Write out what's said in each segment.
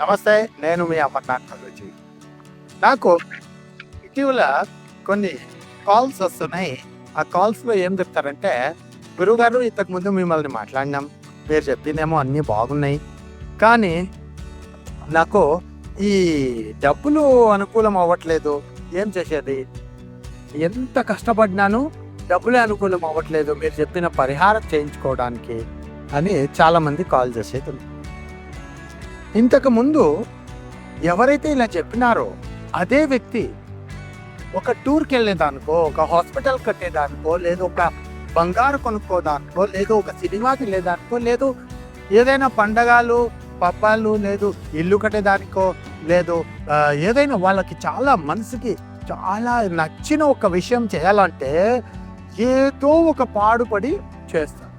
నమస్తే నేను మీ అమర్నాథ్ కల్లుజీ. నాకు ఇటీవల కొన్ని కాల్స్ వస్తున్నాయి. ఆ కాల్స్లో ఏం చెప్తారంటే గురువుగారు ఇంతకుముందు మిమ్మల్ని మాట్లాడినాం. మీరు చెప్పిందేమో అన్నీ బాగున్నాయి. కానీ నాకు ఈ డబ్బులు అనుకూలం అవ్వట్లేదు. ఏం చేసేది? ఎంత కష్టపడినాను డబ్బులే అనుకూలం అవ్వట్లేదు. మీరు చెప్పిన పరిహారం చేయించుకోవడానికి అని చాలామంది కాల్ చేసేది. ఇంతకుముందు ఎవరైతే ఇలా చెప్పినారో అదే వ్యక్తి ఒక టూర్కి వెళ్ళేదానికో ఒక హాస్పిటల్ కట్టేదానికో లేదు ఒక బంగారు కొనుక్కోదానికో లేదు ఒక సినిమాకి వెళ్ళేదానికో లేదు ఏదైనా పండగలు పబ్బాలు లేదు ఇల్లు కట్టేదానికో లేదు ఏదైనా వాళ్ళకి చాలా మనసుకి చాలా నచ్చిన ఒక విషయం చేయాలంటే ఏదో ఒక పాడుపడి చేస్తారు.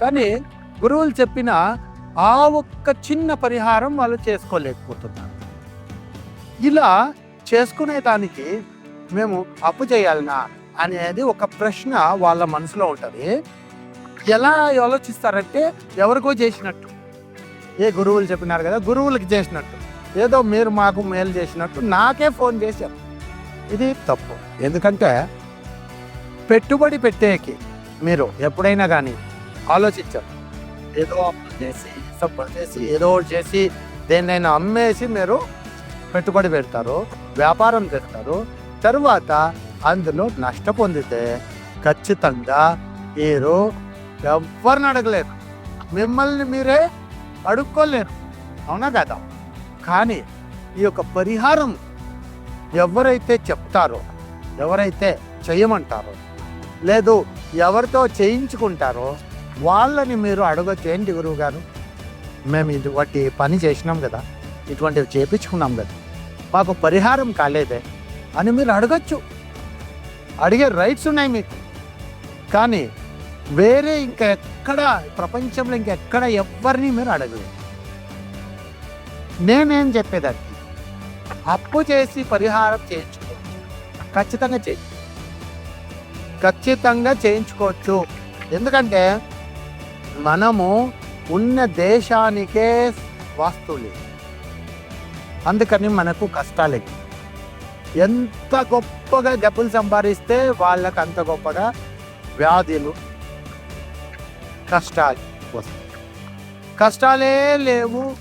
కానీ గురువులు చెప్పిన ఆ ఒక్క చిన్న పరిహారం వాళ్ళు చేసుకోలేకపోతున్నారు. ఇలా చేసుకునే దానికి మేము అప్పు చేయాలనా అనేది ఒక ప్రశ్న వాళ్ళ మనసులో ఉంటుంది. ఎలా ఆలోచిస్తారంటే ఎవరికో చేసినట్టు. ఏ గురువులు చెప్పినారు కదా గురువులకి చేసినట్టు. ఏదో మీరు మాకు మేలు చేసినట్టు నాకే ఫోన్ చేశారు ఇది తప్పు. ఎందుకంటే పెట్టుబడి పెట్టేకి మీరు ఎప్పుడైనా కానీ ఆలోచించారు. ఏదో అప్పులు చేసి సపోర్ట్ చేసి ఏదో ఒకటి చేసి దేన్నైనా అమ్మేసి మీరు పెట్టుబడి పెడతారు వ్యాపారం చేస్తారు. తరువాత అందులో నష్ట పొందితే ఖచ్చితంగా మీరు ఎవరిని అడగలేరు. మిమ్మల్ని మీరే అడుక్కోలేరు. అవునా కదా? కానీ ఈ యొక్క పరిహారం ఎవరైతే చెప్తారో ఎవరైతే చేయమంటారో లేదు ఎవరితో చేయించుకుంటారో వాళ్ళని మీరు అడగచ్చు. ఏంటి గురువు గారు? మేము ఇటువంటి పని చేసినాం కదా. ఇటువంటివి చేపించుకున్నాం కదా. మాకు పరిహారం కాలేదే అని మీరు అడగచ్చు. అడిగే రైట్స్ ఉన్నాయి మీకు. కానీ వేరే ఇంకా ఎక్కడ ప్రపంచంలో ఇంకెక్కడ ఎవరిని మీరు అడగలేదు. నేనేం చెప్పేదాన్ని అప్పు చేసి పరిహారం చేయించుకోవచ్చు. ఖచ్చితంగా చేయించు ఖచ్చితంగా చేయించుకోవచ్చు. ఎందుకంటే మనము ఉన్న దేశానికే వాస్తువులు. అందుకని మనకు కష్టాలు. ఎక్కువ. ఎంత గొప్పగా డబ్బులు సంపాదిస్తే వాళ్ళకు అంత గొప్పగా వ్యాధులు కష్టాలు వస్తాయి. కష్టాలే లేవు.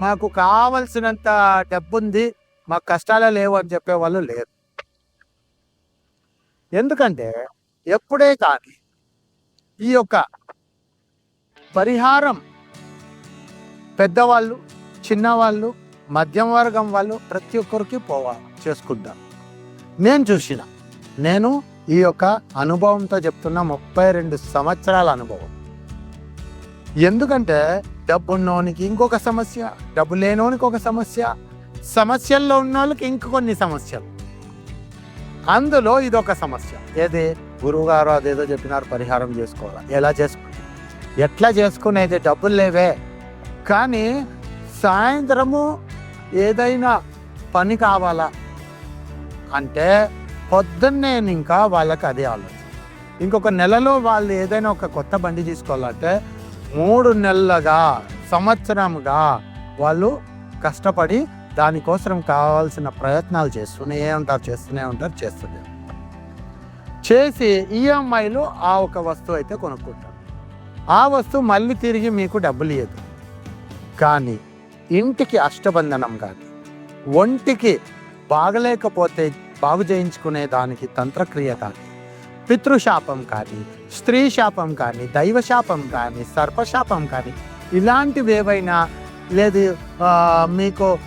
మాకు కావలసినంత డబ్బు ఉంది మాకు కష్టాలే లేవు అని చెప్పే వాళ్ళు లేరు. ఎందుకంటే ఎప్పుడే కానీ ఈ యొక్క పరిహారం. పెద్దవాళ్ళు చిన్నవాళ్ళు మధ్యం వర్గం వాళ్ళు ప్రతి ఒక్కరికి పోవాలి చేసుకుంటారు. నేను చూసిన నేను ఈ యొక్క అనుభవంతో చెప్తున్న ముప్పై రెండు సంవత్సరాల అనుభవం. ఎందుకంటే డబ్బు ఉన్నోనికి ఇంకొక సమస్య డబ్బు లేనోనికి ఒక సమస్య సమస్యల్లో ఉన్న వాళ్ళకి ఇంకొన్ని సమస్యలు. అందులో ఇదొక సమస్య. ఏది? గురువుగారు అదేదో చెప్పినారు పరిహారం చేసుకోవాలి? ఎలా చేసుకో? ఎట్లా చేసుకునేది? డబ్బులు లేవే. కానీ సాయంత్రము ఏదైనా పని కావాలా? అంటే పొద్దున్నే ఇంకా వాళ్ళకి అదే ఆలోచన. ఇంకొక నెలలో వాళ్ళు ఏదైనా ఒక కొత్త బండి తీసుకోవాలంటే మూడు నెలలుగా సంవత్సరంగా వాళ్ళు కష్టపడి దానికోసం కావాల్సిన ప్రయత్నాలు చేస్తూనే ఉంటారు చేస్తూనే ఉంటారు చేస్తూనే చేసి ఈఎంఐలో ఆ ఒక వస్తువు అయితే కొనుక్కుంటారు. ఆ వస్తువు మళ్ళీ తిరిగి మీకు డబ్బులు ఇయ్యదు. కానీ ఇంటికి అష్టబంధనం కానీ ఒంటికి బాగలేకపోతే బాగు చేయించుకునే దానికి తంత్రక్రియ కానీ పితృశాపం కానీ స్త్రీ శాపం కానీ దైవశాపం కానీ సర్పశాపం కానీ ఇలాంటివి ఏవైనా లేదు మీకు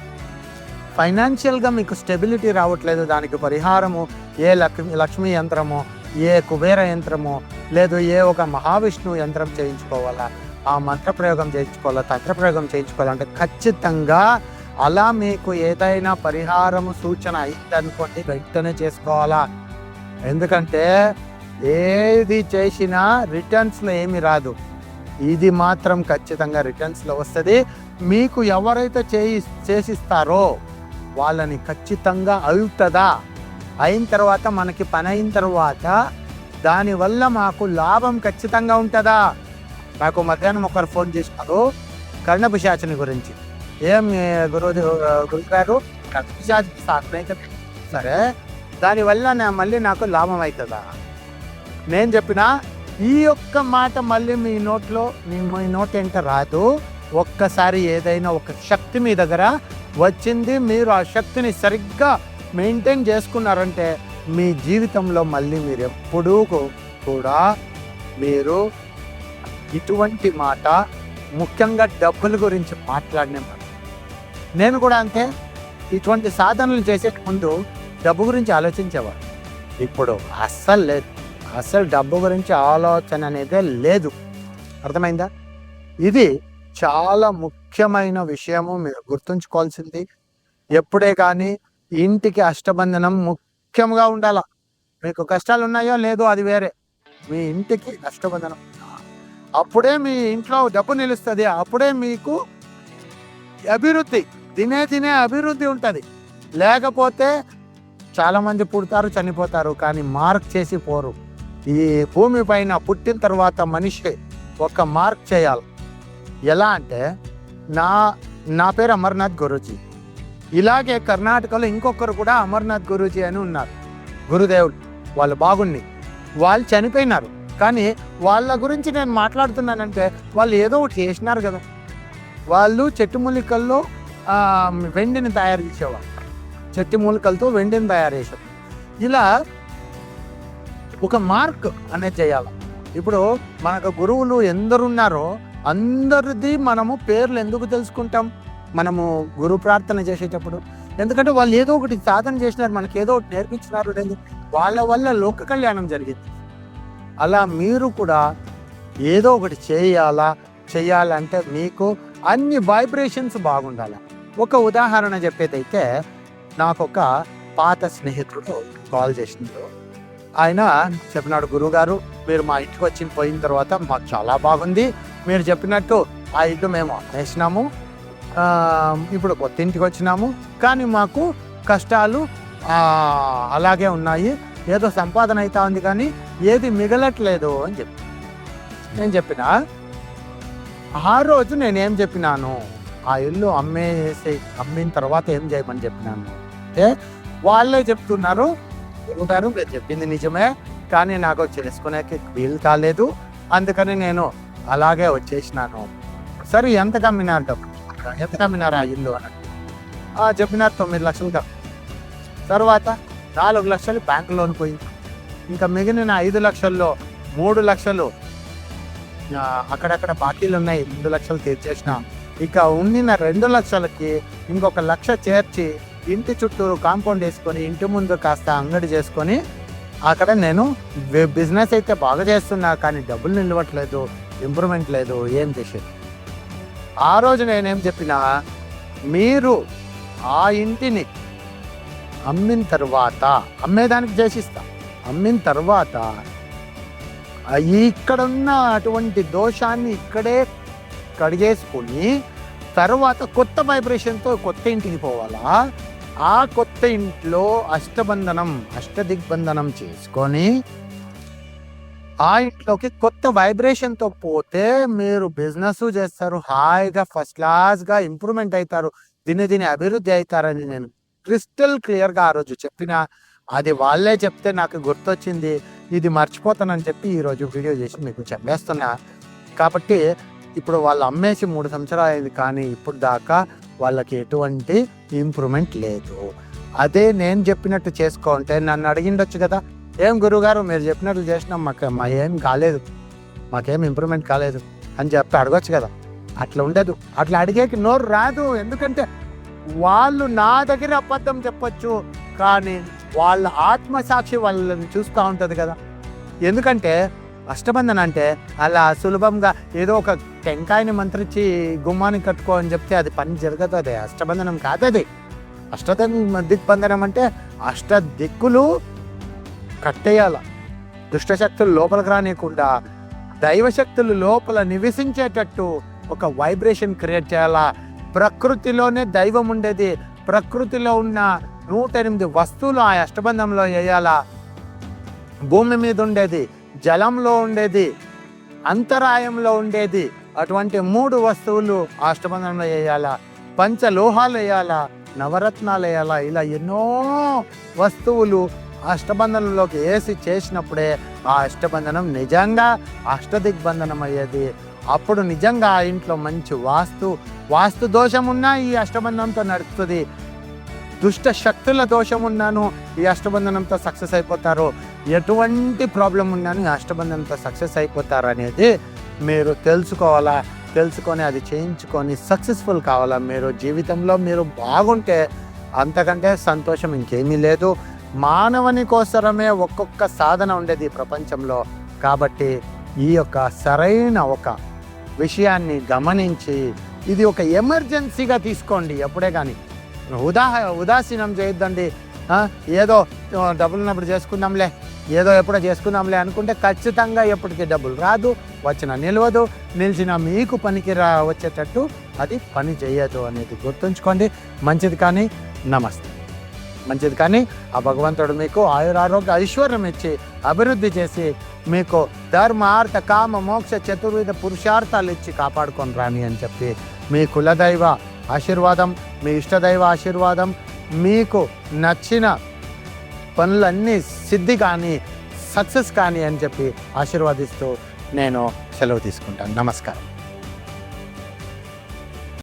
ఫైనాన్షియల్గా మీకు స్టెబిలిటీ రావట్లేదు దానికి పరిహారము ఏ లక్ష్మి లక్ష్మీ యంత్రమో ఏ కుబేర యంత్రమో లేదు ఏ ఒక మహావిష్ణువు యంత్రం చేయించుకోవాలా? ఆ మంత్ర ప్రయోగం చేయించుకోవాలా? తంత్రప్రయోగం చేయించుకోవాలంటే ఖచ్చితంగా అలా మీకు ఏదైనా పరిహారము సూచన అయిందనుకోండి వెంటనే చేసుకోవాలా? ఎందుకంటే ఏది చేసినా రిటర్న్స్లో ఏమి రాదు. ఇది మాత్రం ఖచ్చితంగా రిటర్న్స్లో వస్తుంది. మీకు ఎవరైతే చేయి చేసిస్తారో వాళ్ళని ఖచ్చితంగా అవుతుందా అయిన తర్వాత మనకి పని అయిన తర్వాత దానివల్ల మాకు లాభం ఖచ్చితంగా ఉంటుందా? నాకు మధ్యాహ్నం ఒకరు ఫోన్ చేసినారు కర్ణపిశాచని గురించి. ఏం గురువు గురుగారు? గారు సాధనైతే సరే దానివల్ల నా మళ్ళీ నాకు లాభం అవుతుందా నేను చెప్పిన ఈ ఒక్క మాట మళ్ళీ మీ నోట్లో మీ మీ నోట్ ఎంట రాదు. ఒక్కసారి ఏదైనా ఒక శక్తి మీ దగ్గర వచ్చింది మీరు ఆ శక్తిని సరిగ్గా మెయింటైన్ చేసుకున్నారంటే మీ జీవితంలో మళ్ళీ మీరు ఎప్పుడూ కూడా మీరు ఇటువంటి మాట ముఖ్యంగా డబ్బుల గురించి మాట్లాడిన మాట. నేను కూడా అంతే ఇటువంటి సాధనలు చేసే ముందు డబ్బు గురించి ఆలోచించేవాడు ఇప్పుడు అస్సలు లేదు. అస్సలు డబ్బు గురించి ఆలోచన అనేదే లేదు. అర్థమైందా? ఇది చాలా ముఖ్యమైన విషయము మీరు గుర్తుంచుకోవాల్సింది. ఎప్పుడే కానీ ఇంటికి అష్టబంధనం ముఖ్యంగా ఉండాల? మీకు కష్టాలు ఉన్నాయో లేదో అది వేరే. మీ ఇంటికి అష్టబంధనం. అప్పుడే మీ ఇంట్లో డబ్బు నిలుస్తుంది. అప్పుడే మీకు అభివృద్ధి తినే తినే అభివృద్ధి ఉంటుంది. లేకపోతే చాలామంది పుడతారు చనిపోతారు కానీ మార్క్ చేసి పోరు. ఈ భూమి పైన పుట్టిన తర్వాత మనిషి ఒక మార్క్ చేయాలి. ఎలా అంటే నా నా పేరు అమర్నాథ్ గురుజీ. ఇలాగే కర్ణాటకలో ఇంకొకరు కూడా అమర్నాథ్ గురూజీ అని ఉన్నారు. గురుదేవుడు వాళ్ళు బాగుండి. వాళ్ళు చనిపోయినారు. కానీ వాళ్ళ గురించి నేను మాట్లాడుతున్నానంటే వాళ్ళు ఏదో ఒకటి చేసినారు కదా. వాళ్ళు చెట్టు మూలికల్లో వెండిని తయారు చేసేవాళ్ళు చెట్టు మూలికలతో వెండిని తయారు చేసేవాళ్ళు ఇలా ఒక మార్క్ అనేది చేయాలి. ఇప్పుడు మనకు గురువులు ఎందరున్నారో అందరిది మనము పేర్లు ఎందుకు తెలుసుకుంటాం? మనము గురు ప్రార్థన చేసేటప్పుడు. ఎందుకంటే వాళ్ళు ఏదో ఒకటి సాధన చేసినారు మనకి ఏదో ఒకటి నేర్పించినారు లేదు వాళ్ళ వల్ల లోక కళ్యాణం జరిగింది. అలా మీరు కూడా ఏదో ఒకటి చేయాలా చేయాలంటే మీకు అన్ని వైబ్రేషన్స్ బాగుండాలి. ఒక ఉదాహరణ చెప్పేదైతే నాకు ఒక పాత స్నేహితుడు కాల్ చేసినాడు ఆయన చెప్పినాడు గురుగారు మీరు మా ఇంటికి వచ్చి పోయిన తర్వాత మాకు చాలా బాగుంది. మీరు చెప్పినట్టు ఆ ఇల్లు మేము అమ్మేసినాము ఇప్పుడు కొత్త ఇంటికి వచ్చినాము. కానీ మాకు కష్టాలు అలాగే ఉన్నాయి. ఏదో సంపాదన అవుతా ఉంది కానీ ఏది మిగలట్లేదు అని చెప్పి. నేను చెప్పిన? ఆ రోజు నేనేం చెప్పినాను? ఆ ఇల్లు అమ్మేసి అమ్మిన తర్వాత ఏం చేయమని చెప్పినాను? అంటే వాళ్ళే చెప్తున్నారు. గురువుగారు మీరు చెప్పింది నిజమే. కానీ నాకు చేసుకునేకి వీలు కాలేదు. అందుకని నేను అలాగే వచ్చేసినాను. సరే ఎంత కమ్మినారు ఆ ఇల్లు అని. ఆ, చెప్పినారు తొమ్మిది లక్షలు కమ్మి తర్వాత నాలుగు లక్షలు బ్యాంక్ లోన్ పోయి. ఇంకా మిగిలిన ఐదు లక్షల్లో మూడు లక్షలు అక్కడక్కడ బాకీలు ఉన్నాయి. రెండు లక్షలు తీర్చేసిన. ఇక ఉండిన రెండు లక్షలకి ఇంకొక లక్ష చేర్చి ఇంటి చుట్టూరు కాంపౌండ్ వేసుకొని ఇంటి ముందు కాస్త అంగడి చేసుకొని అక్కడ నేను బిజినెస్ అయితే బాగా చేస్తున్నా కానీ డబ్బులు నిలవట్లేదు ఇంప్రూవ్మెంట్ లేదు ఏం చేసేది? ఆ రోజు నేనేం చెప్పినా మీరు ఆ ఇంటిని అమ్మిన తర్వాత అమ్మేదానికి చేసిస్తా. అమ్మిన తర్వాత ఇక్కడున్న ఇక్కడ ఉన్న అటువంటి దోషాన్ని ఇక్కడే కడిగేసుకొని తర్వాత కొత్త వైబ్రేషన్తో కొత్త ఇంటికి పోవాలా? ఆ కొత్త ఇంట్లో అష్టబంధనం అష్టదిగ్బంధనం చేసుకొని ఆ ఇంట్లోకి కొత్త వైబ్రేషన్తో పోతే మీరు బిజినెస్ చేస్తారు హాయిగా ఫస్ట్ క్లాస్గా ఇంప్రూవ్మెంట్ అవుతారు దీన్ని దీని అభివృద్ధి అవుతారని నేను క్రిస్టల్ క్లియర్గా ఆ రోజు చెప్పిన. అది వాళ్ళే చెప్తే నాకు గుర్తొచ్చింది. ఇది మర్చిపోతానని చెప్పి ఈరోజు వీడియో చేసి మీకు చెప్పేస్తున్నా. కాబట్టి ఇప్పుడు వాళ్ళు అమ్మేసి మూడు సంవత్సరాలు అయింది కానీ ఇప్పుడు దాకా వాళ్ళకి ఎటువంటి ఇంప్రూవ్మెంట్ లేదు. అదే నేను చెప్పినట్టు చేసుకోంటే నన్ను అడిగిండొచ్చు కదా. ఏం గురువుగారు మీరు చెప్పినట్లు చేసినాం మాకు మా ఏం కాలేదు. మాకేం ఇంప్రూవ్మెంట్ కాలేదు అని చెప్పి అడగొచ్చు కదా. అట్లా ఉండదు. అట్లా అడిగేకి నోరు రాదు. ఎందుకంటే వాళ్ళు నా దగ్గర అబద్ధం చెప్పొచ్చు కానీ వాళ్ళ ఆత్మసాక్షి వాళ్ళని చూస్తూ ఉంటుంది కదా. ఎందుకంటే అష్టబంధన అంటే అలా సులభంగా ఏదో ఒక టెంకాయని మంత్రించి గుమ్మానికి కట్టుకో అని చెప్తే అది పని జరగదు అది. అష్టబంధనం కాదు అది దిగ్బంధనం అంటే అష్ట దిక్కులు కట్టేయాల? దుష్టశక్తులు లోపలికి రానియకుండా దైవశక్తులు లోపల నివసించేటట్టు ఒక వైబ్రేషన్ క్రియేట్ చేయాలా? ప్రకృతిలోనే దైవం ఉండేది. ప్రకృతిలో ఉన్న నూట ఎనిమిది వస్తువులు ఆ అష్టబంధంలో వేయాలా? భూమి మీద ఉండేది జలంలో ఉండేది అంతరాయంలో ఉండేది. అటువంటి మూడు వస్తువులు ఆ అష్టబంధంలో వేయాలా? పంచలోహాలు వేయాలా? నవరత్నాలు వేయాలా? ఇలా ఎన్నో వస్తువులు అష్టబంధనంలోకి వేసి చేసినప్పుడే ఆ అష్టబంధనం నిజంగా అష్టదిగ్బంధనం అయ్యేది అప్పుడు నిజంగా ఆ ఇంట్లో మంచి వాస్తు వాస్తు దోషం ఈ అష్టబంధనంతో నడుస్తుంది. దుష్ట శక్తుల దోషం ఉన్నాను ఈ అష్టబంధనంతో సక్సెస్ అయిపోతారు. ఎటువంటి ప్రాబ్లం ఉన్నాను ఈ అష్టబంధనంతో సక్సెస్ అయిపోతారు అనేది మీరు తెలుసుకోవాలా? తెలుసుకొని అది చేయించుకొని సక్సెస్ఫుల్ కావాలా? మీరు జీవితంలో మీరు బాగుంటే అంతకంటే సంతోషం ఇంకేమీ లేదు. మానవుని కోసరమే ఒక్కొక్క సాధన ఉండేది ఈ ప్రపంచంలో. కాబట్టి ఈ యొక్క సరైన ఒక విషయాన్ని గమనించి ఇది ఒక ఎమర్జెన్సీగా తీసుకోండి ఎప్పుడే కానీ ఉదాహ ఉదాసీనం చేయొద్దండి. ఏదో డబ్బులు ఉన్నప్పుడు చేసుకుందాంలే ఏదో ఎప్పుడో చేసుకుందాంలే అనుకుంటే ఖచ్చితంగా ఎప్పటికీ డబ్బులు రాదు వచ్చిన నిలవదు నిలిచిన మీకు పనికి రా వచ్చేటట్టు అది పని చేయదు అనేది గుర్తుంచుకోండి. మంచిది కానీ నమస్తే. మంచిది. కానీ ఆ భగవంతుడు మీకు ఆయురారోగ్య ఐశ్వర్యం ఇచ్చి అభివృద్ధి చేసి మీకు ధర్మ అర్థ కామ మోక్ష చతుర్విధ పురుషార్థాలు ఇచ్చి కాపాడుకొని రాని అని చెప్పి మీ కులదైవ ఆశీర్వాదం మీ ఇష్టదైవ ఆశీర్వాదం మీకు నచ్చిన పనులన్నీ సిద్ధి కానీ సక్సెస్ కానీ అని చెప్పి ఆశీర్వాదిస్తూ నేను సెలవు తీసుకుంటాను. నమస్కారం.